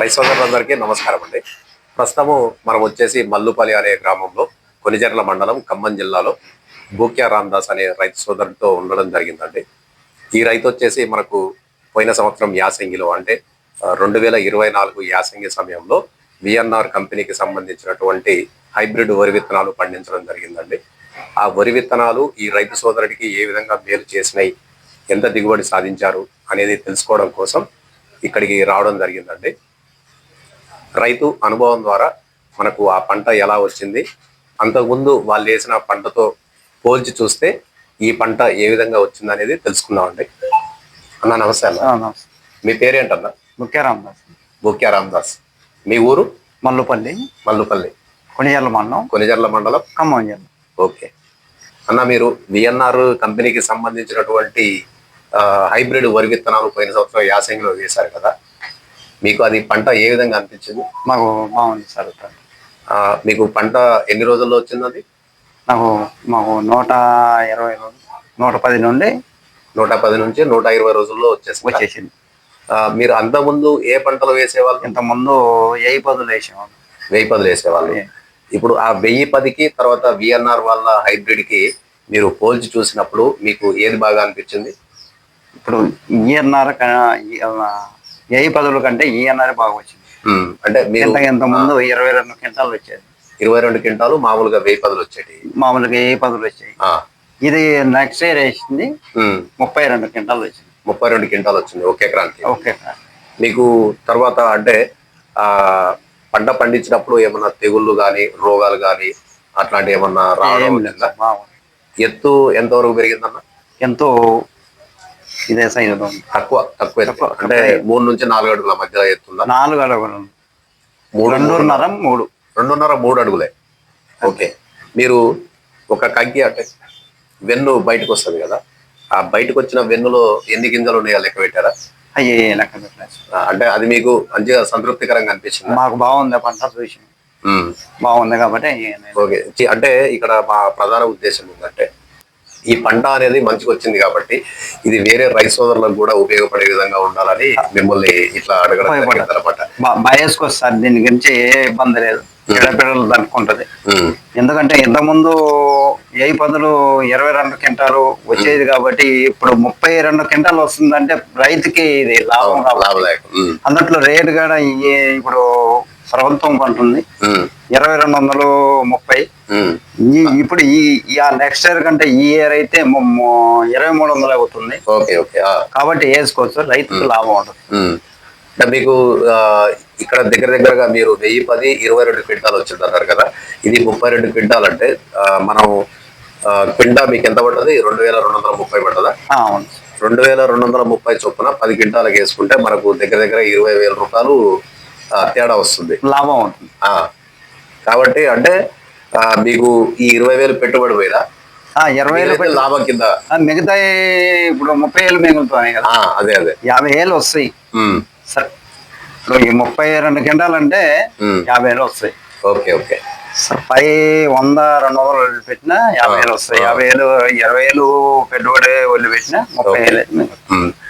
రైతులందరికీ నమస్కారం అండి. ప్రస్తుతము మనం వచ్చేసి మల్లుపల్లి అనే గ్రామంలో కొనిజర్ల మండలం ఖమ్మం జిల్లాలో భూక్యా రామ్దాస్ అనే రైతు సోదరుడితో ఉండడం జరిగిందండి. ఈ రైతు వచ్చేసి మనకు పోయిన సంవత్సరం యాసంగిలో అంటే రెండు వేల ఇరవై నాలుగు యాసంగి సమయంలో విఎన్ఆర్ కంపెనీకి సంబంధించినటువంటి హైబ్రిడ్ వరి విత్తనాలు పండించడం జరిగిందండి. ఆ వరి విత్తనాలు ఈ రైతు సోదరుడికి ఏ విధంగా మేలు చేసినాయి ఎంత దిగుబడి సాధించారు అనేది తెలుసుకోవడం కోసం ఇక్కడికి రావడం జరిగిందండి. రైతు అనుభవం ద్వారా మనకు ఆ పంట ఎలా వచ్చింది? అంతకుముందు వాళ్ళు వేసిన పంటతో పోల్చి చూస్తే ఈ పంట ఏ విధంగా వచ్చింది అనేది తెలుసుకుందామండి అన్న నమస్తే అన్న. మీ పేరేంటన్నా? ముఖ్య రామదాస్. బుక్యా రామదాస్. మీ ఊరు? మల్లుపల్లి. మల్లుపల్లి. కొనియాల మండలం. కొనిజర్ల మండలం? ఖమ్మం జిల్లా ఓకే. అన్న మీరు విఎన్ఆర్ కంపెనీకి సంబంధించినటువంటి హైబ్రిడ్ వరి విత్తనాలు పోయిన సంవత్సరం యాసంగిలో వేశారు కదా? మీకు అది పంట ఏ విధంగా అనిపించింది? మాకు బాగుంది సార్ మీకు పంట ఎన్ని రోజుల్లో వచ్చింది అది? నాకు మాకు నూట ఇరవై రోజులు నూట పది నుండి నూట పది నుంచి నూట ఇరవై రోజుల్లో వచ్చేసింది? వచ్చేసింది. మీరు అంతకుముందు ఏ పంటలు వేసేవాళ్ళు? ఇంతకుముందు ఏ పదులు వేసేవాళ్ళు. వెయ్యి పదులు వేసేవాళ్ళు. ఇప్పుడు ఆ వెయ్యి పదికి తర్వాత విఎన్ఆర్ వాళ్ళ హైబ్రిడ్కి మీరు పోల్చి చూసినప్పుడు మీకు ఏది బాగా అనిపించింది? ఇప్పుడు ఈఎన్ఆర్ ఏ పదుల కంటే ఈఎన్ఆర్ బాగా వచ్చింది. అంటే ఇంత ఇంత ముందు ఇరవై రెండు క్వింటాలు వచ్చేది. ఇరవై రెండు క్వింటాలు మామూలుగా వెయ్యి పదులు వచ్చేటి మామూలుగా ఏ పదులు వచ్చాయి. ఇది నెక్స్ట్ ఇయర్ వేసింది ముప్పై రెండు క్వింటాలు వచ్చింది. ముప్పై రెండు క్వింటాలు వచ్చింది. ఒకే ఎకరానికి ఓకే మీకు తర్వాత అంటే ఆ పంట పండించినప్పుడు ఏమన్నా తెగుళ్ళు గాని రోగాలు గాని అట్లాంటి ఏమన్నా రావడం వచ్చిందా? ఎత్తు ఎంతవరకు పెరిగిందన్న? ఎంతో ఇదే సైజు తక్కువ తక్కువ అంటే మూడు నుంచి నాలుగు అడుగుల మధ్యలో ఎత్తుందా? నాలుగు అడుగులు. మూడు రెండున్నర మూడు. రెండున్నర మూడు అడుగులే. ఓకే. మీరు ఒక కంకి అంటే వెన్ను బయటకు వస్తుంది కదా? ఆ బయటకు వచ్చిన వెన్నులో ఎన్ని గింజలు ఉన్నాయో లెక్క పెట్టారా? అయ్యే లెక్క పెట్టలేదు. అంటే అది మీకు మంచిగా సంతృప్తికరంగా అనిపించింది? మాకు బాగుంది పంట చూసి. బాగుంది కాబట్టి ఓకే. అంటే ఇక్కడ మా ప్రధాన ఉద్దేశం ఏంటంటే ఈ పంట అనేది మంచిగా వచ్చింది కాబట్టి ఇది వేరే రైతు సోదరులకు కూడా ఉపయోగపడే విధంగా ఉండాలని మిమ్మల్ని ఇట్లా అడగడం. అనమాట బా- బయస్కొస్తుంది సార్ దీని గురించి ఏ ఇబ్బంది లేదు. ఎడపిడలు దనుకుంటది ఎందుకంటే ఇంతకుముందు ఏ పదులు ఇరవై రెండు క్వింటాలు వచ్చేది కాబట్టి ఇప్పుడు ముప్పై రెండు క్వింటాలు వస్తుందంటే రైతుకి ఇది లాభం రావాలి. అందుట్లో రేటు కూడా ఇప్పుడు ప్రభుత్వం కొంటుంది ఇరవై రెండు వందలు ముప్పై. ఇప్పుడు ఈ నెక్స్ట్ ఇయర్ కంటే ఈ ఇయర్ అయితే ఇరవై మూడు వందలు అవుతుంది. ఓకే ఓకే కాబట్టి వేసుకోవచ్చు రైతుకు లాభం ఉంటుంది. అంటే మీకు ఇక్కడ దగ్గర దగ్గరగా మీరు వెయ్యి పది ఇరవై రెండు క్వింటాలు వచ్చింది అన్నారు కదా. ఇది ముప్పై రెండు క్వింటాల్ అంటే మనం క్వింటా మీకు ఎంత పడుతుంది రెండు వేల రెండు వందల ముప్పై అవును. రెండు వేల రెండు వందల ముప్పై చొప్పున పది క్వింటాలకు వేసుకుంటే మనకు దగ్గర దగ్గర ఇరవై వేల రూపాయలు తేడా వస్తుంది. లాభం అవుతుంది. కాబట్టి అంటే మీకు ఈ ఇరవై వేలు పెట్టుబడి పోయినా? ఇరవై వేలు లాభం కింద. మిగతా ఇప్పుడు ముప్పై వేలు మిగులుతున్నాయి కదా. అదే అదే. యాభై వేలు వస్తాయి. సరే. ఈ ముప్పై రెండు ఉమ్. యాభై వేలు వస్తాయి. Okay okay. పై వంద రెండు వందలు పెట్టినా యాభై వేలు వస్తాయి. యాభై వేలు ఇరవై వేలు పెట్టుబడి వదిలి పెట్టినా ముప్పై. ఉమ్.